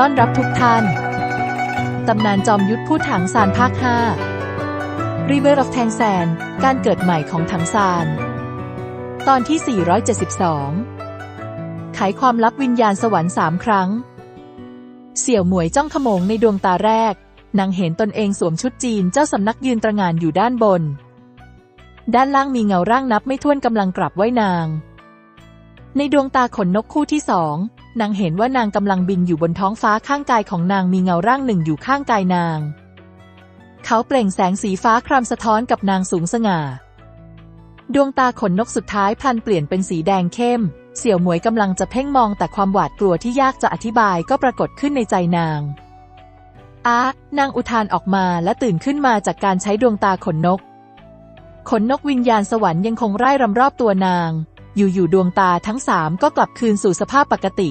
ต้อนรับทุกท่าน ตำนานจอมยุทธผู้ถังซานภาค 5 River of t a n g s a n การเกิดใหม่ของถังซาน ตอนที่ 472 ไขความลับวิญญาณสวรรค์สามครั้ง เสี่ยวหมวยจ้องขโมงในดวงตาแรก นางเห็นตนเองสวมชุดจีนเจ้าสำนักยืนตระงานอยู่ด้านบน ด้านล่างมีเงาร่างนับไม่ถ้วนกำลังกลับไว้นาง ในดวงตาขนนกคู่ที่สอง นางเห็นว่านางกำลังบินอยู่บนท้องฟ้าข้างกายของนางมีเงาร่างหนึ่งอยู่ข้างกายนาง เขาเปล่งแสงสีฟ้าครามสะท้อนกับนางสูงสง่า ดวงตาขนนกสุดท้ายพลันเปลี่ยนเป็นสีแดงเข้ม เสี่ยวหมวยกำลังจะเพ่งมองแต่ความหวาดกลัวที่ยากจะอธิบายก็ปรากฏขึ้นในใจนางอานางอุทานออกมาและตื่นขึ้นมาจากการใช้ดวงตาขนนก ขนนกวิญญาณสวรรค์ยังคงไร่รำรอบตัวนาง อยู่ๆดวงตาทั้งสามก็กลับคืนสู่สภาพปกติ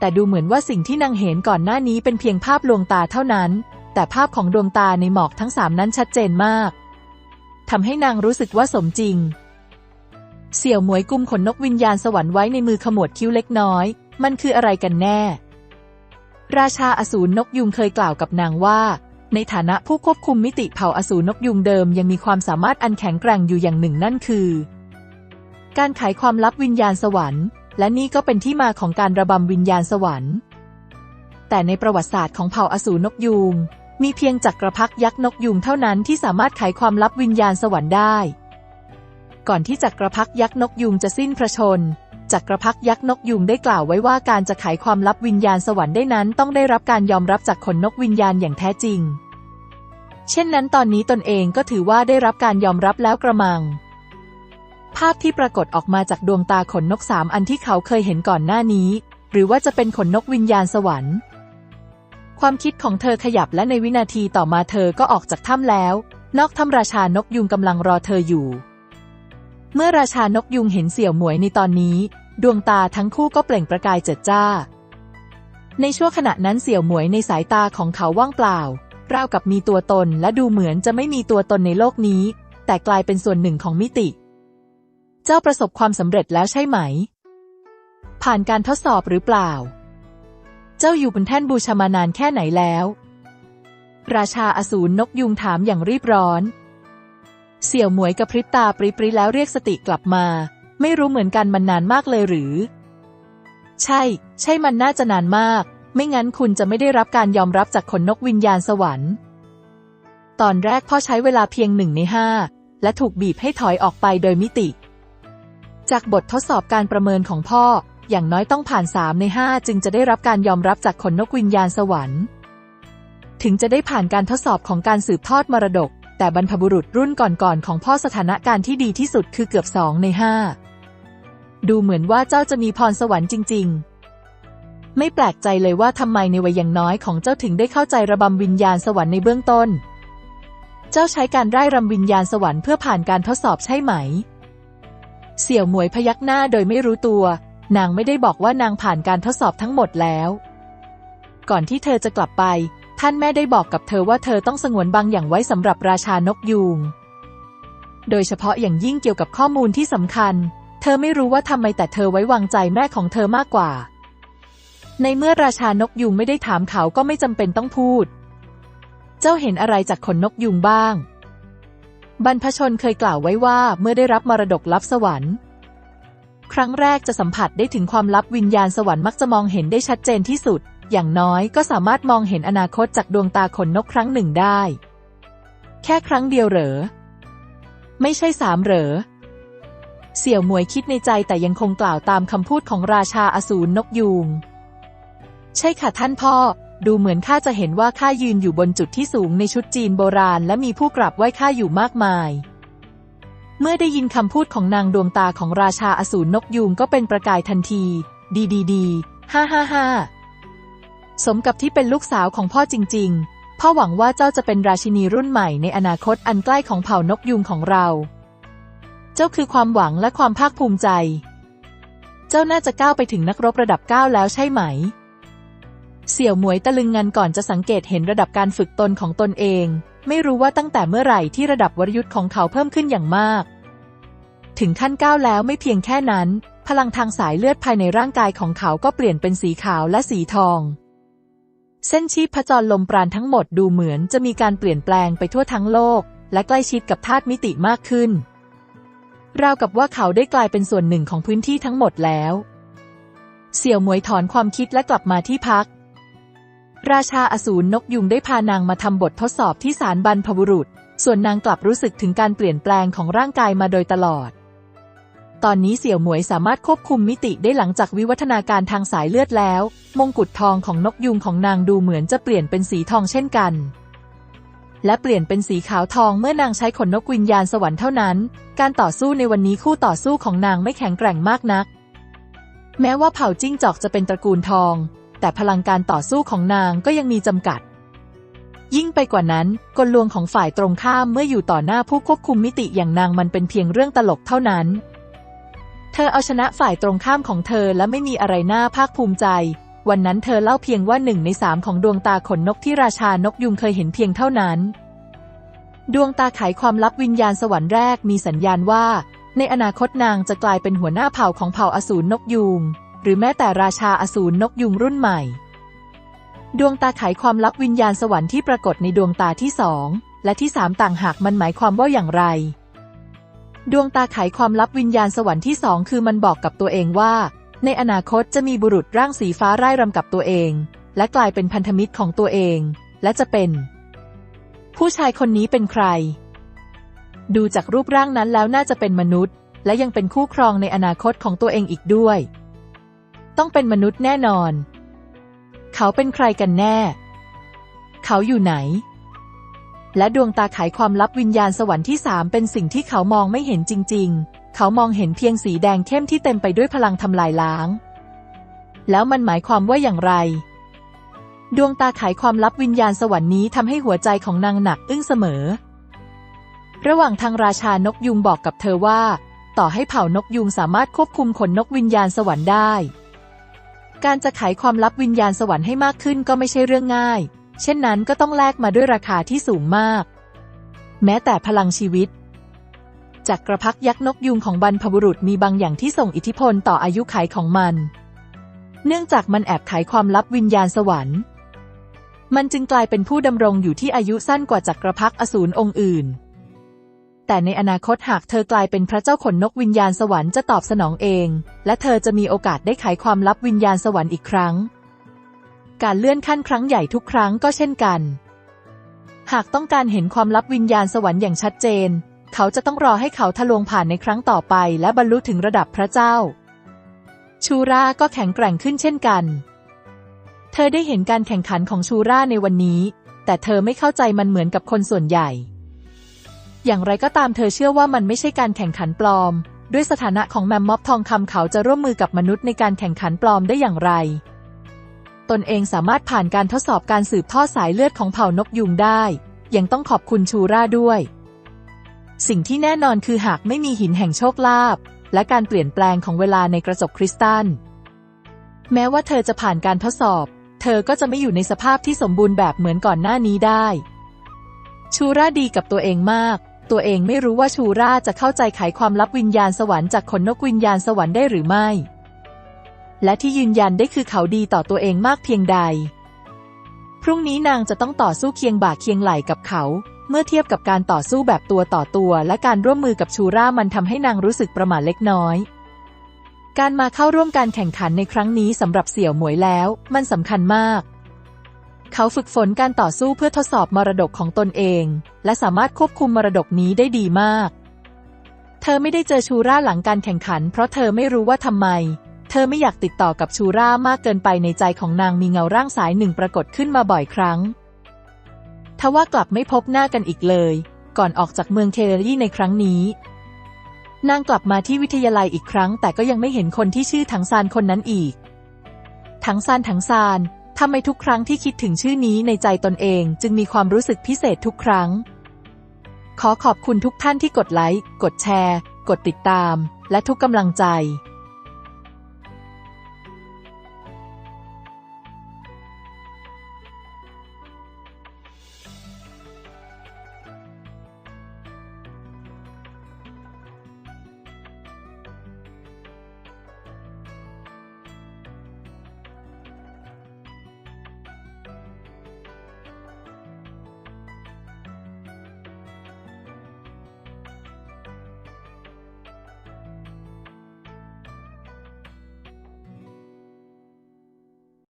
แต่ดูเหมือนว่าสิ่งที่นางเห็นก่อนหน้านี้เป็นเพียงภาพลวงตาเท่านั้น แต่ภาพของดวงตาในหมอกทั้งสามนั้นชัดเจนมากทำให้นางรู้สึกว่าสมจริง เสี่ยวหมวยกุมขนนกวิญญาณสวรรค์ไว้ในมือขมวดคิ้วเล็กน้อย มันคืออะไรกันแน่ ราชาอสูรนกยุงเคยกล่าวกับนางว่า ในฐานะผู้ควบคุมมิติเผ่าอสูรนกยุงเดิมยังมีความสามารถอันแข็งแกร่งอยู่อย่างหนึ่งนั่นคือ การไขความลับวิญญาณสวรรค์ และนี่ก็เป็นที่มาของการระบำวิญญาณสวรรค์ แต่ในประวัติศาสตร์ของเผ่าอสูรนกยูง มีเพียงจักรพรรดิยักษ์นกยุงเท่านั้นที่สามารถไขความลับวิญญาณสวรรค์ได้ ก่อนที่จักรพรรดิยักษ์นกยุงจะสิ้นพระชน จักรพรรดิยักษ์นกยุงได้กล่าวไว้ว่าการจะไขความลับวิญญาณสวรรค์ได้นั้น ต้องได้รับการยอมรับจากขนนกวิญญาณอย่างแท้จริง เช่นนั้นตอนนี้ตนเองก็ถือว่าได้รับการยอมรับแล้วกระมัง ภาพที่ปรากฏออกมาจากดวงตาขนนกสามอันที่เขาเคยเห็นก่อนหน้านี้ หรือว่าจะเป็นขนนกวิญญาณสวรรค์ ความคิดของเธอขยับและในวินาทีต่อมาเธอก็ออกจากถ้ำแล้ว นอกถ้ำราชานกยุงกำลังรอเธออยู่ เมื่อราชานกยุงเห็นเสี่ยวหมวยในตอนนี้ ดวงตาทั้งคู่ก็เปล่งประกายเจิดจ้า ในช่วงขณะนั้นเสี่ยวหมวยในสายตาของเขาว่างเปล่าราวกับมีตัวตนและดูเหมือนจะไม่มีตัวตนในโลกนี้ แต่กลายเป็นส่วนหนึ่งของมิติ เจ้าประสบความสำเร็จแล้วใช่ไหม ผ่านการทดสอบหรือเปล่า เจ้าอยู่บนแท่นบูชามานานแค่ไหนแล้ว ราชาอสูรนกยุงถามอย่างรีบร้อน เสี่ยวหมวยกระพริบตาปริๆแล้วเรียกสติกลับมา ไม่รู้เหมือนกันมันนานมากเลยหรือ ใช่ ใช่มันน่าจะนานมาก ไม่งั้นคุณจะไม่ได้รับการยอมรับจากขนนกวิญญาณสวรรค์ ตอนแรกพ่อใช้เวลาเพียงหนึ่งในห้าและถูกบีบให้ถอยออกไปโดยมิติ จากบททดสอบการประเมินของพ่อ อย่างน้อยต้องผ่านสามในห้าจึงจะได้รับการยอมรับจากขนนกวิญญาณสวรรค์ ถึงจะได้ผ่านการทดสอบของการสืบทอดมรดก แต่บรรพบุรุษรุ่นก่อนๆของพ่อสถานการณ์ที่ดีที่สุดคือเกือบสองในห้าดูเหมือนว่าเจ้าจะมีพรสวรรค์จริง ๆ ไม่แปลกใจเลยว่าทำไมในวัยยังน้อยของเจ้าถึงได้เข้าใจระบำวิญญาณสวรรค์ในเบื้องต้น เจ้าใช้การไร้รำวิญญาณสวรรค์เพื่อผ่านการทดสอบใช่ไหม เสี่ยวหมวยพยักหน้าโดยไม่รู้ตัว นางไม่ได้บอกว่านางผ่านการทดสอบทั้งหมดแล้ว ก่อนที่เธอจะกลับไป ท่านแม่ได้บอกกับเธอว่าเธอต้องสงวนบางอย่างไว้สำหรับราชานกยูง โดยเฉพาะอย่างยิ่งเกี่ยวกับข้อมูลที่สำคัญ เธอไม่รู้ว่าทำไมแต่เธอไว้วางใจแม่ของเธอมากกว่า ในเมื่อราชานกยูงไม่ได้ถามเขาก็ไม่จำเป็นต้องพูด เจ้าเห็นอะไรจากขนนกยูงบ้าง บรรพชนเคยกล่าวไว้ว่าเมื่อได้รับมรดกลับสวรรค์ ครั้งแรกจะสัมผัสได้ถึงความลับวิญญาณสวรรค์มักจะมองเห็นได้ชัดเจนที่สุด อย่างน้อยก็สามารถมองเห็นอนาคตจากดวงตาขนนกครั้งหนึ่งได้ แค่ครั้งเดียวเหรอ ไม่ใช่สามเหรอ เสี่ยวหมวยคิดในใจแต่ยังคงกล่าวตามคำพูดของราชาอสูรนกยูง ใช่ค่ะท่านพ่อ ดูเหมือนข้าจะเห็นว่าข้ายืนอยู่บนจุดที่สูงในชุดจีนโบราณและมีผู้กราบไหว้ข้าอยู่มากมาย เมื่อได้ยินคำพูดของนางดวงตาของราชาอสูรนกยูงก็เป็นประกายทันที ดีดีดีฮ่าฮ่าฮ่าสมกับที่เป็นลูกสาวของพ่อจริง ๆ พ่อหวังว่าเจ้าจะเป็นราชินีรุ่นใหม่ในอนาคตอันใกล้ของเผ่านกยูงของเรา เจ้าคือความหวังและความภาคภูมิใจ เจ้าน่าจะก้าวไปถึงนักรบระดับเก้าแล้วใช่ไหม เสี่ยวหมวยตะลึงงันก่อนจะสังเกตเห็นระดับการฝึกตนของตนเอง ไม่รู้ว่าตั้งแต่เมื่อไหร่ที่ระดับวรยุทธ์ของเขาเพิ่มขึ้นอย่างมาก ถึงขั้นก้าวแล้วไม่เพียงแค่นั้น พลังทางสายเลือดภายในร่างกายของเขาก็เปลี่ยนเป็นสีขาวและสีทอง เส้นชีพจรลมปราณทั้งหมดดูเหมือนจะมีการเปลี่ยนแปลงไปทั่วทั้งโลก และใกล้ชิดกับธาตุมิติมากขึ้น ราวกับว่าเขาได้กลายเป็นส่วนหนึ่งของพื้นที่ทั้งหมดแล้ว เสี่ยวหมวยถอนความคิดและกลับมาที่พัก ราชาอสูรนกยุงได้พานางมาทำบททดสอบที่ศาลบรรพบุรุษ ส่วนนางกลับรู้สึกถึงการเปลี่ยนแปลงของร่างกายมาโดยตลอด ตอนนี้เสี่ยวหมวยสามารถควบคุมมิติได้หลังจากวิวัฒนาการทางสายเลือดแล้ว มงกุฎทองของนกยุงของนางดูเหมือนจะเปลี่ยนเป็นสีทองเช่นกัน และเปลี่ยนเป็นสีขาวทองเมื่อนางใช้ขนนกวิญญาณสวรรค์เท่านั้น การต่อสู้ในวันนี้คู่ต่อสู้ของนางไม่แข็งแกร่งมากนัก แม้ว่าเผ่าจิ้งจอกจะเป็นตระกูลทอง แต่พลังการต่อสู้ของนางก็ยังมีจำกัด ยิ่งไปกว่านั้นกลลวงของฝ่ายตรงข้ามเมื่ออยู่ต่อหน้าผู้ควบคุมมิติอย่างนางมันเป็นเพียงเรื่องตลกเท่านั้น เธอเอาชนะฝ่ายตรงข้ามของเธอและไม่มีอะไรน่าภาคภูมิใจ วันนั้นเธอเล่าเพียงว่าหนึ่งในสามของดวงตาขนนกที่ราชานกยุงเคยเห็นเพียงเท่านั้น ดวงตาไขความลับวิญญาณสวรรค์แรกมีสัญญาณว่า ในอนาคตนางจะกลายเป็นหัวหน้าเผ่าของเผ่าอสูรนกยูง หรือแม้แต่ราชาอสูรนกยุงรุ่นใหม่ ดวงตาไขความลับวิญญาณสวรรค์ที่ปรากฏในดวงตาที่สองและที่สามต่างหากมันหมายความว่าอย่างไร ดวงตาไขความลับวิญญาณสวรรค์ที่สองคือมันบอกกับตัวเองว่า ในอนาคตจะมีบุรุษร่างสีฟ้าไร่รำกับตัวเอง และกลายเป็นพันธมิตรของตัวเอง และจะเป็น ผู้ชายคนนี้เป็นใคร ดูจากรูปร่างนั้นแล้วน่าจะเป็นมนุษย์ และยังเป็นคู่ครองในอนาคตของตัวเองอีกด้วย ต้องเป็นมนุษย์แน่นอน เขาเป็นใครกันแน่ เขาอยู่ไหน และดวงตาไขความลับวิญญาณสวรรค์ที่สามเป็นสิ่งที่เขามองไม่เห็นจริง ๆ เขามองเห็นเพียงสีแดงเข้มที่เต็มไปด้วยพลังทำลายล้าง แล้วมันหมายความว่าอย่างไร ดวงตาไขความลับวิญญาณสวรรค์นี้ทำให้หัวใจของนางหนักอึ้งเสมอ ระหว่างทางราชานกยุงบอกกับเธอว่า ต่อให้เผ่านกยุงสามารถควบคุมขนนกวิญญาณสวรรค์ได้ การจะไขความลับวิญญาณสวรรค์ให้มากขึ้นก็ไม่ใช่เรื่องง่าย เช่นนั้นก็ต้องแลกมาด้วยราคาที่สูงมาก แม้แต่พลังชีวิตจากกระพักยักษ์นกยุงของบรรพบุรุษมีบางอย่างที่ส่งอิทธิพลต่ออายุขัยของมัน เนื่องจากมันแอบไขความลับวิญญาณสวรรค์ มันจึงกลายเป็นผู้ดำรงอยู่ที่อายุสั้นกว่าจักรพรรดิอสูรองค์อื่น แต่ในอนาคตหากเธอกลายเป็นพระเจ้าขนนกวิญญาณสวรรค์จะตอบสนองเอง และเธอจะมีโอกาสได้ไขความลับวิญญาณสวรรค์อีกครั้ง การเลื่อนขั้นครั้งใหญ่ทุกครั้งก็เช่นกัน หากต้องการเห็นความลับวิญญาณสวรรค์อย่างชัดเจน เขาจะต้องรอให้เขาทะลวงผ่านในครั้งต่อไป และบรรลุถึงระดับพระเจ้า ชูราก็แข็งแกร่งขึ้นเช่นกัน เธอได้เห็นการแข่งขันของชูราในวันนี้ แต่เธอไม่เข้าใจมันเหมือนกับคนส่วนใหญ่ อย่างไรก็ตามเธอเชื่อว่ามันไม่ใช่การแข่งขันปลอม ด้วยสถานะของแมมม็อบทองคำเขาจะร่วมมือกับมนุษย์ในการแข่งขันปลอมได้อย่างไร ตนเองสามารถผ่านการทดสอบการสืบทอดสายเลือดของเผ่านกยุงได้ ยังต้องขอบคุณชูราด้วย สิ่งที่แน่นอนคือหากไม่มีหินแห่งโชคลาภและการเปลี่ยนแปลงของเวลาในกระจกคริสตัล แม้ว่าเธอจะผ่านการทดสอบ เธอก็จะไม่อยู่ในสภาพที่สมบูรณ์แบบเหมือนก่อนหน้านี้ได้ ชูราดีกับตัวเองมาก ตัวเองไม่รู้ว่าชูราจะเข้าใจไขความลับวิญญาณสวรรค์จากขนนกวิญญาณสวรรค์ได้หรือไม่ และที่ยืนยันได้คือเขาดีต่อตัวเองมากเพียงใด พรุ่งนี้นางจะต้องต่อสู้เคียงบ่าเคียงไหล่กับเขา เมื่อเทียบกับการต่อสู้แบบตัวต่อตัว และการร่วมมือกับชูรามันทำให้นางรู้สึกประหม่าเล็กน้อยการมาเข้าร่วมการแข่งขันในครั้งนี้สำหรับเสี่ยวหมวยแล้ว มันสำคัญมาก เขาฝึกฝนการต่อสู้เพื่อทดสอบมรดกของตนเอง และสามารถควบคุมมรดกนี้ได้ดีมาก เธอไม่ได้เจอชูราหลังการแข่งขัน เพราะเธอไม่รู้ว่าทำไม เธอไม่อยากติดต่อกับชูรามากเกินไปในใจของนางมีเงาร่างสายหนึ่งปรากฏขึ้นมาบ่อยครั้งทว่ากลับไม่พบหน้ากันอีกเลย ก่อนออกจากเมืองเทเรลี่ในครั้งนี้ นางกลับมาที่วิทยาลัยอีกครั้ง แต่ก็ยังไม่เห็นคนที่ชื่อถังซานคนนั้นอีก ถังซานถังซาน ทำไมทุกครั้งที่คิดถึงชื่อนี้ในใจตนเองจึงมีความรู้สึกพิเศษทุกครั้ง ขอขอบคุณทุกท่านที่กดไลค์ กดแชร์ กดติดตาม และทุกกำลังใจ